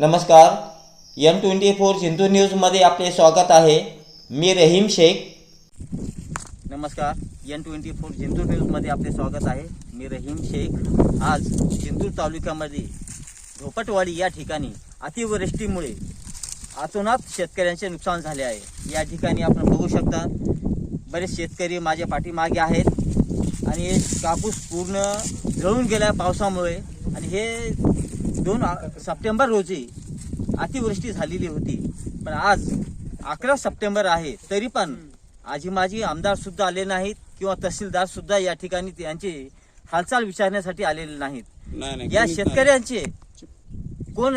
नमस्कार. M twenty four Sindhu न्यूजमध्ये आपले स्वागत आहे. मी रहीम शेख. नमस्कार. एन ट्वेंटी फोर जिंतूर न्यूजमध्ये आपले स्वागत आहे. मी रहीम शेख. आज जिंतूर तालुक्यामध्ये झोपटवाडी या ठिकाणी अतिवृष्टीमुळे अतोनात शेतकऱ्यांचे नुकसान झाले आहे. या ठिकाणी आपण बघू शकता बरेच शेतकरी माझ्या पाठीमागे आहेत. आणि कापूस पूर्ण जळून गेला पावसामुळे आणि हे दोन सप्टेंबर रोजी अतिवृष्टी झालेली होती. पण आज अकरा सप्टेंबर आहे तरी पण आजी माझी आमदार सुद्धा आले नाहीत किंवा तहसीलदार सुद्धा या ठिकाणी त्यांची हालचाल विचारण्यासाठी आलेले नाहीत. नाही नाही या. शेतकऱ्यांचे कोण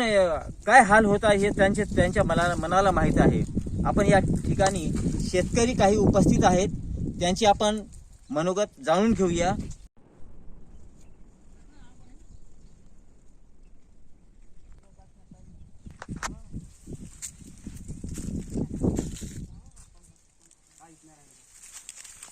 काय हाल होत आहे हे त्यांचे त्यांच्या मनाला मनाला माहीत आहे. आपण या ठिकाणी शेतकरी काही उपस्थित आहेत त्यांची आपण मनोगत जाणून घेऊया.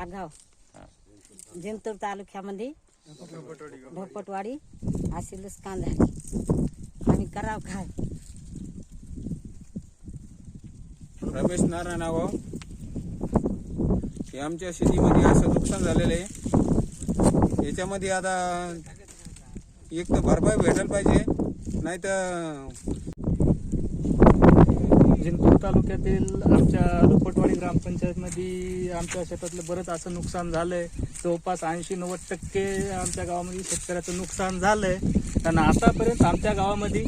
आगाव जिंतूर तालुक्यामध्ये भोपटवाडी अशी नुकसान झाली. आम्ही कराव काय? रमेश नारायण आहो. हे आमच्या शेतीमध्ये असं नुकसान झालेलं आहे. याच्यामध्ये आता एक तर भरपाई भेटायला पाहिजे नाही तर जिंतूर तालुक्यातील आमच्या दुपटवाडी ग्रामपंचायतमध्ये आमच्या शेतातलं बरंच असं नुकसान झालंय. जवळपास ऐंशी नव्वद टक्के आमच्या गावामध्ये शेतकऱ्याचं नुकसान झालंय. आणि आतापर्यंत आमच्या गावामध्ये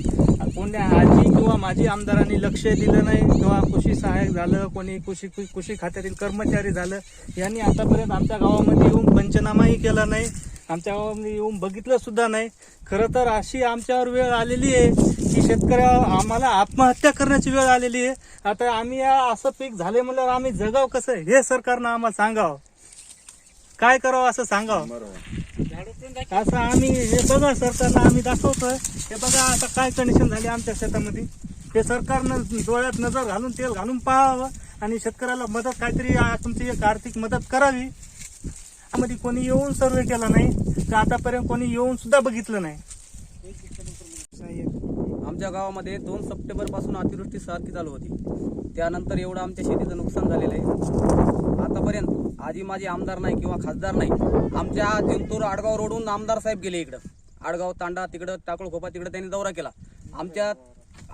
कोणी आजी किंवा माझी आमदारांनी लक्ष दिलं नाही किंवा कृषी सहाय्यक झालं कोणी कृषी कृषी खात्यातील कर्मचारी झालं यांनी आतापर्यंत आमच्या गावामध्ये येऊन पंचनामाही केला नाही. आमच्या येऊन बघितलं सुद्धा नाही. खरं तर अशी आमच्यावर वेळ आलेली आहे की शेतकऱ्या आम्हाला आत्महत्या करण्याची वेळ आलेली आहे. आता आम्ही असं पीक झाले म्हणल्यावर आम्ही जगाव कसं? हे सरकारनं आम्हाला सांगावं. काय करावं असं सांगावं? असं आम्ही हे बघा सरकारला आम्ही दाखवतोय. हे बघा आता काय कंडिशन झाली आमच्या शेतामध्ये. हे सरकारनं डोळ्यात नजर घालून तेल घालून पाहावं आणि शेतकऱ्याला मदत काहीतरी तुमची एक आर्थिक मदत करावी. मध्ये कोणी येऊन सर्वे केला नाही तर आतापर्यंत कोणी येऊन सुद्धा बघितलं नाही. आमच्या गावामध्ये दोन सप्टेंबरपासून अतिवृष्टी सारखी चालू होती. त्यानंतर एवढं आमच्या शेतीचं नुकसान झालेलं आहे. आतापर्यंत आधी माझे आमदार नाही किंवा खासदार नाही आमच्या जिंतूर आडगाव रोडून आमदार साहेब गेले इकडं. आडगाव तांडा तिकडं टाकळखोपा तिकडं त्यांनी दौरा केला. आमच्या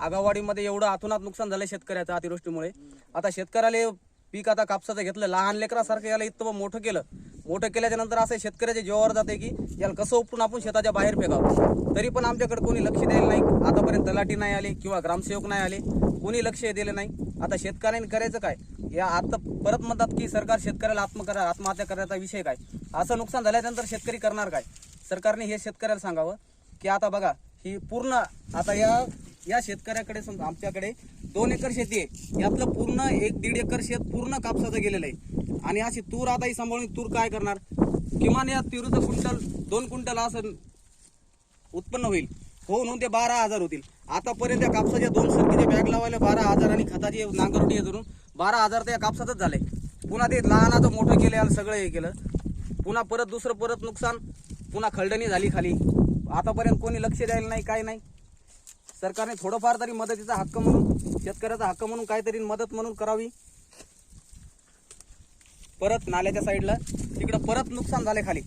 आगावाडीमध्ये एवढं अतोनात नुकसान झालं शेतकऱ्याचं अतिवृष्टीमुळे. आता शेतकऱ्याला पीक आता कापसाचं घेतलं लहान लेकरासारखं याला इतकं मोठं केलं मोठं केल्याच्यानंतर असं शेतकऱ्याच्या जीवावर जाते की याला कसं उपटून आपण शेताच्या बाहेर फेकावं? तरी पण आमच्याकडे कोणी लक्ष द्यायला नाही. आतापर्यंत तलाठी नाही आले किंवा ग्रामसेवक नाही आले कोणी लक्ष दिलं नाही. आता शेतकऱ्यांनी करायचं काय? या आता परत म्हणतात की सरकार शेतकऱ्याला आत्मकरा आत्महत्या करण्याचा विषय काय? असं नुकसान झाल्यानंतर शेतकरी करणार काय? सरकारने हे शेतकऱ्याला सांगावं की आता बघा ही पूर्ण आता या या शेतकऱ्याकडे समजा आमच्याकडे दोन एकर शेती आहे. यातलं पूर्ण एक दीड एकर शेत पूर्ण कापसाचं गेलेलं आहे. आणि अशी तूर आता ही सांभाळून तूर काय करणार? किमान या तुरीचं क्विंटल दोन क्विंटल असं उत्पन्न होईल. होऊन होऊन ते बारा हजार होतील. आतापर्यंत त्या कापसाच्या दोन सरकीचे बॅग लावायला बारा हजार आणि खताची नांगरटी हे धरून बारा हजार त्या कापसातच झाले. पुन्हा ते लहानाचं मोठं केलं आणि सगळं हे केलं. पुन्हा परत दुसरं परत नुकसान. पुन्हा खळडणी झाली खाली. आतापर्यंत कोणी लक्ष द्यायला नाही काय नाही. सरकारने थोडंफार तरी मदतीचा हक्क म्हणून शेतकऱ्याचा हक्क म्हणून काहीतरी मदत म्हणून करावी. परत नाल्याच्या साईडला तिकडं परत नुकसान झाले खाली.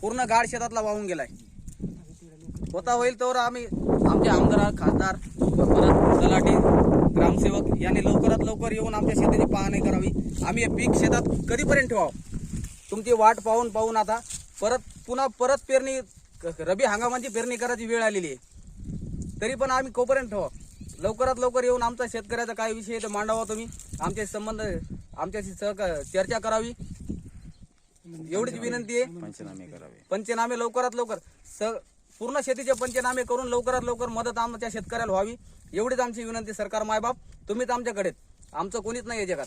पूर्ण गाड शेतातला वाहून गेलाय. होता होईल तर आम्ही आमचे आमदार खासदार परत तलाठी ग्रामसेवक यांनी लवकरात लवकर येऊन आमच्या शेताची पाहणी करावी. आम्ही हे पीक शेतात कधीपर्यंत ठेवावं? तुमची वाट पाहून पाहून आता परत पुन्हा परत पेरणी क- रबी हंगामाची पेरणी करायची वेळ आलेली आहे. तरी पण आम्ही कोपर्यंत ठेवा लवकरात लवकर येऊन आमचा शेतकऱ्याचा काय विषय आहे ते मांडावा तुम्ही. आमचे संबंध आमच्याशी सहक चर्चा करावी. एवढीच विनंती आहे. पंचनामे करावे. पंचनामे लवकरात लवकर स पूर्ण शेतीचे पंचनामे करून लवकरात लवकर मदत आमच्या शेतकऱ्याला व्हावी. एवढीच आमची विनंती सरकार मायबाप तुम्हीच आमच्याकडे. आमचं कोणीच नाही आहे जगात.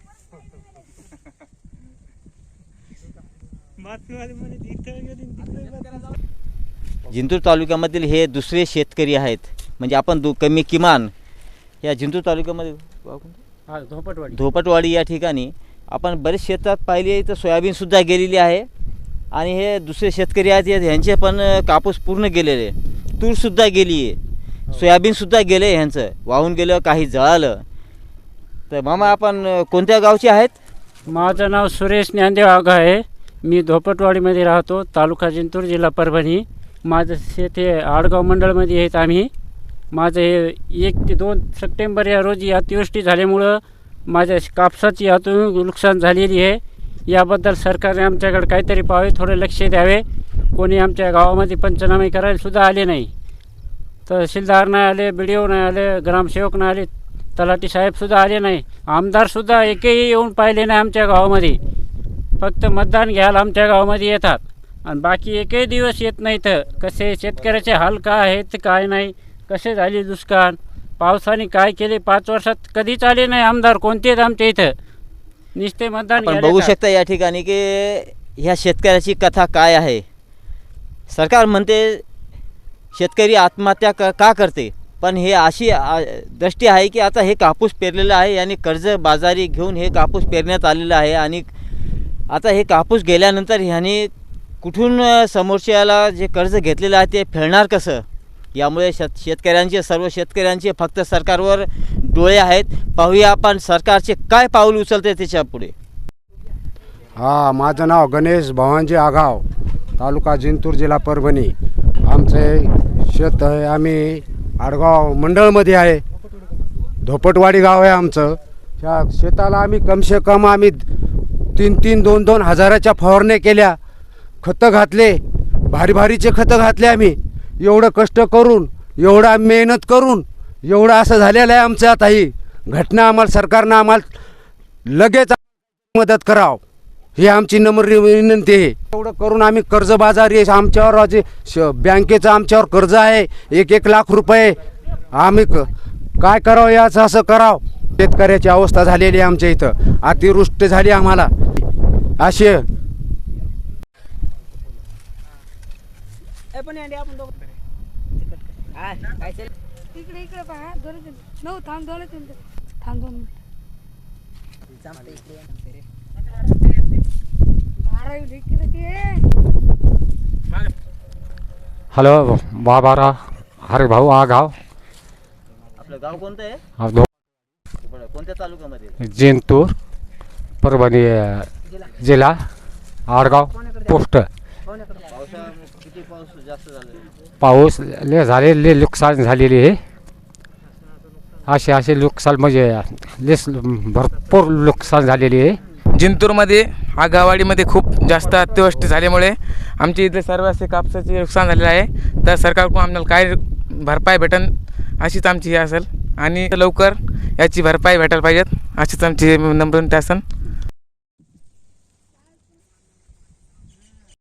जिंतूर तालुक्यामधील हे दुसरे शेतकरी आहेत. म्हणजे आपण दु कमी किमान या जिंतूर तालुक्यामध्ये? हा धोपटवाडी धोपटवाडी या ठिकाणी आपण बरेच शेतात पाहिली तर सोयाबीनसुद्धा गेलेली आहे. आणि हे दुसरे शेतकरी आहेत हे- ह्यांचे पण कापूस पूर्ण गेलेले तूरसुद्धा गेली आहे. सोयाबीनसुद्धा गेलं आहे ह्यांचं. वाहून गेलं काही जळालं. तर मामा आपण कोणत्या गावचे आहेत? माझं नाव सुरेश ज्ञानदेव आघा आहे मी धोपटवाडीमध्ये राहतो तालुका जिंतूर जिल्हा परभणी. माझं शेत आडगाव मंडळमध्ये आहेत आम्ही. माझं हे एक ते दोन सप्टेंबर या रोजी अतिवृष्टी झाल्यामुळं माझ्या कापसाची हातून नुकसान झालेली आहे. याबद्दल सरकारने आमच्याकडे काहीतरी पाहावे थोडे लक्ष द्यावे. कोणी आमच्या गावामध्ये पंचनामे करायलासुद्धा आले नाही. तहसीलदार नाही आले बी डी ओ नाही आले ग्रामसेवक नाही आले तलाठी साहेबसुद्धा आले नाही. आमदारसुद्धा एकही येऊन पाहिले नाही आमच्या गावामध्ये. फक्त मतदान घ्यायला आमच्या गावामध्ये येतात. आणि बाकी एकही दिवस येत नाही तर कसे शेतकऱ्याचे हाल काय आहेत काय नाही कसे झाले दुष्काळ पावसाने काय केले पाच वर्षात कधीच आले नाही आमदार कोणतेच आमच्या इथं. नुसते मतदान आपण बघू. शकता या ठिकाणी की ह्या शेतकऱ्याची कथा काय आहे? सरकार म्हणते शेतकरी आत्महत्या क का करते? पण हे अशी दृष्टी आहे की आता हे कापूस पेरलेलं आहे आणि कर्ज बाजारी घेऊन हे कापूस पेरण्यात आलेलं आहे आणि आता हे कापूस गेल्यानंतर ह्याने कुठून समोरच्याला जे कर्ज घेतलेलं आहे ते फेडणार कसं? यामुळे शेत शेतकऱ्यांचे सर्व शेतकऱ्यांचे फक्त सरकारवर डोळे आहेत. पाहूया आपण सरकारचे काय पाऊल उचलते त्याच्या पुढे. हा माझं नाव गणेश भवानजी आगाव तालुका जिंतूर जिल्हा परभणी. आमचे शेत आहे आम्ही आडगाव मंडळमध्ये आहे. धोपटवाडी गाव आहे आमचं. त्या शेताला आम्ही कमसे कम आम्ही तीन तीन दोन दोन हजाराच्या फवारण्या केल्या. खतं घातले. भारी भारीचे खतं घातले आम्ही. एवढं कष्ट करून एवढा मेहनत करून एवढं असं झालेलं आहे आमचं आता ही. घटना आम्हाला सरकारनं आम्हाला लगेच मदत कराव. ही आमची नम्र विनंती आहे. एवढं करून आम्ही कर्जबाजारी आहे. आमच्यावर आज श- बँकेचं आमच्यावर कर्ज आहे. एक एक लाख रुपये आम्ही क- काय करावं याचं असं करावं. शेतकऱ्याची अवस्था झालेली आहे आमच्या इथं. अतिवृष्टी झाली आम्हाला. अशी इकडे इकडे पहा. दोन नऊ थांब थांब हॅलो बाबारा. हरे भाऊ आगाव. आपलं गाव कोणतं आहे? कोणत्या तालुक्यामध्ये? जिंतूर परभणी अ, जिल्हा आडगाव पोस्ट. पावसा किती पाऊस जास्त झालेला? पाऊस ले झालेले नुकसान झालेली आहे असे असे नुकसान म्हणजे लेस भरपूर नुकसान झालेली आहे जिंतूरमध्ये आगावाडीमध्ये खूप जास्त अतिवृष्टी झाल्यामुळे आमच्या इथे सर्व असे कापसाचे नुकसान झालेलं आहे. तर सरकारकडून आम्हाला काय भरपाई भेटन अशीच आमची हे असेल. आणि लवकर याची भरपाई भेटायला पाहिजेत. अशीच आमची नम्र विनंती असेल